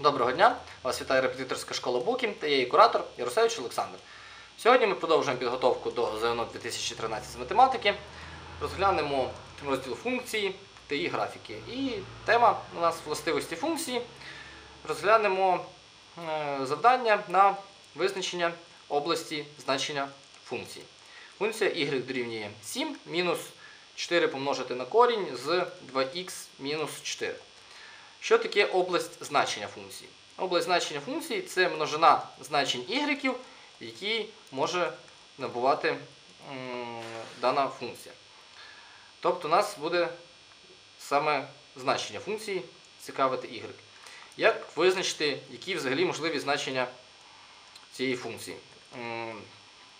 Доброго дня! Вас вітає репетиторська школа Букін та я її куратор Ярусевич Олександр. Сьогодні ми продовжуємо підготовку до ЗНО 2013 з математики. Розглянемо розділ функції та її графіки. І тема у нас властивості функції. Розглянемо е, завдання на визначення області значення функції. Функція y дорівнює 7 мінус 4 помножити на корінь з 2х мінус 4. Що таке область значення функції? Область значення функції це множина значень y, які може набувати дана функція. Тобто у нас буде саме значення функції цікавити y. Як визначити, які взагалі можливі значення цієї функції?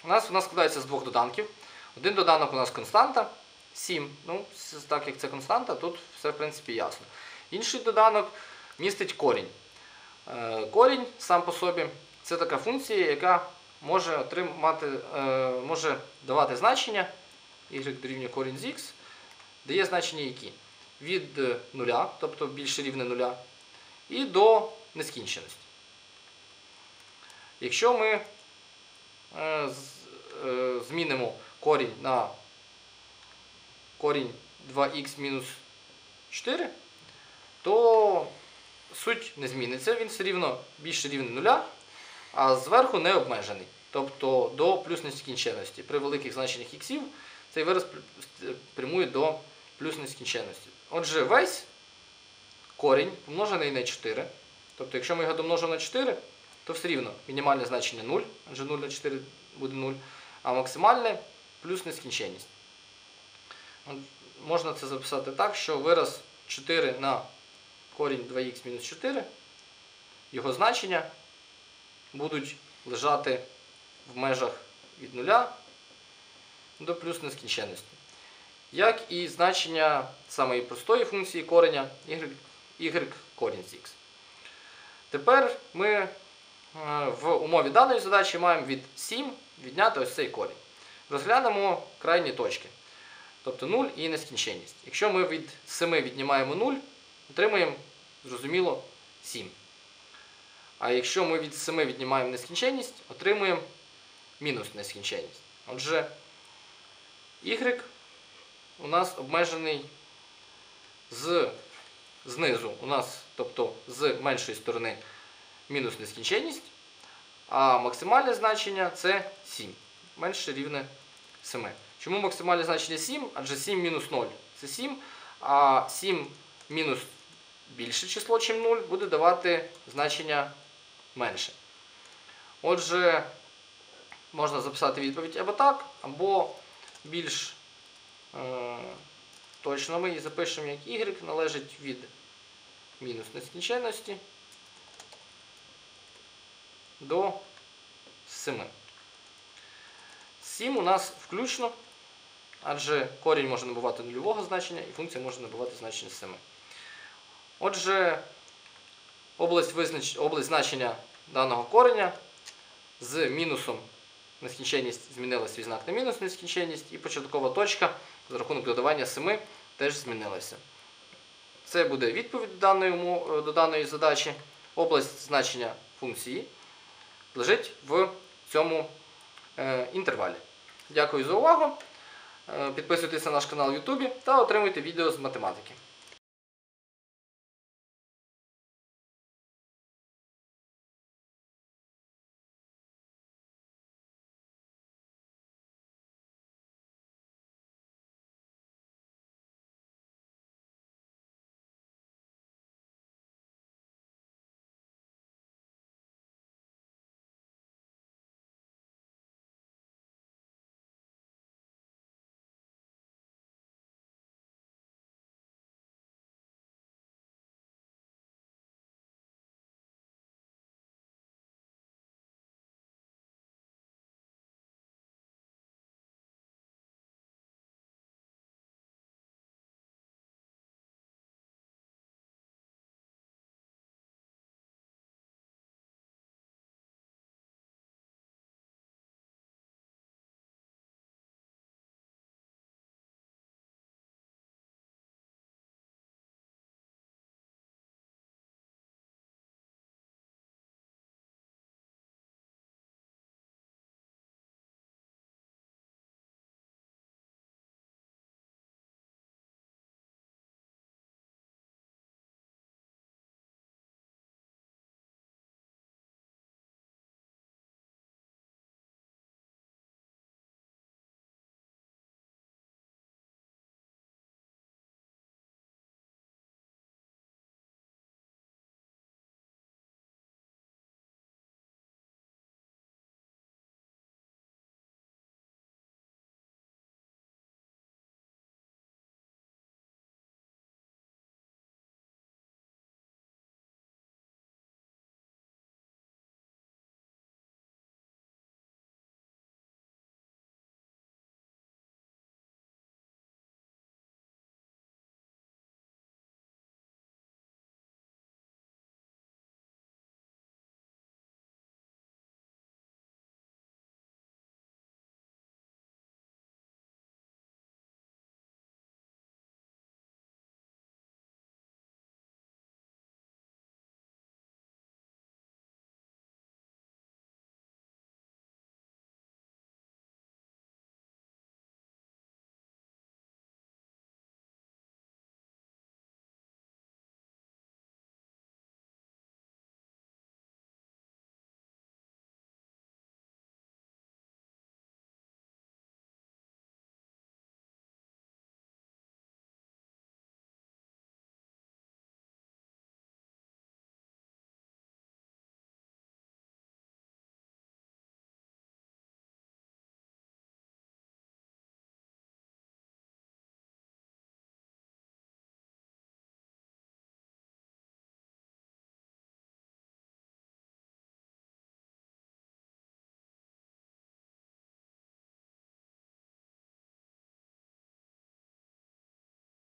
У нас вона складається з двох доданків. Один доданок у нас константа 7. Ну, так як це константа, тут все в принципі ясно. Інший доданок містить корінь. Е, Корінь сам по собі це така функція, яка може отримати, е, може давати значення y дорівнює корінь з x, дає значення які? Від е, нуля, тобто більше рівне нуля, і до нескінченості. Якщо ми е, змінимо корінь на корінь 2х мінус 4, то суть не зміниться, він все рівно більше рівне нуля, а зверху не обмежений. Тобто до плюс нескінченності. При великих значеннях іксів цей вираз прямує до плюс нескінченності. Отже, весь корінь помножений на 4. Тобто, якщо ми його домножимо на 4, то все рівно мінімальне значення 0, адже 0 на 4 буде 0, а максимальне плюс нескінченність. Можна це записати так, що вираз 4 на корінь 2х мінус 4, його значення будуть лежати в межах від 0 до плюс нескінченності. Як і значення самої простої функції кореня y, y корінь з х. Тепер ми е, в умові даної задачі маємо від 7 відняти ось цей корінь. Розглянемо крайні точки. Тобто 0 і нескінченність. Якщо ми від 7 віднімаємо 0, отримаємо, зрозуміло, 7. А якщо ми від 7 віднімаємо нескінченність, отримуємо мінус нескінченність. Отже, y у нас обмежений з знизу, у нас, тобто з меншої сторони мінус нескінченність, а максимальне значення це 7. Менше рівне 7. Чому максимальне значення 7? Адже 7 мінус 0 це 7, а 7 мінус більше число, ніж 0, буде давати значення менше. Отже, можна записати відповідь або так, або більш е, точно ми її запишемо як y належить від мінус нескінченності до 7. 7 у нас включно, адже корінь може набувати нульового значення і функція може набувати значення 7. Отже, область, визнач... область значення даного кореня з мінусом нескінченність змінила свій знак на мінус нескінченність, і початкова точка за рахунок додавання 7 теж змінилася. Це буде відповідь до даної, до даної задачі. Область значення функції лежить в цьому е, інтервалі. Дякую за увагу. Е, Підписуйтесь на наш канал в Ютубі та отримуйте відео з математики.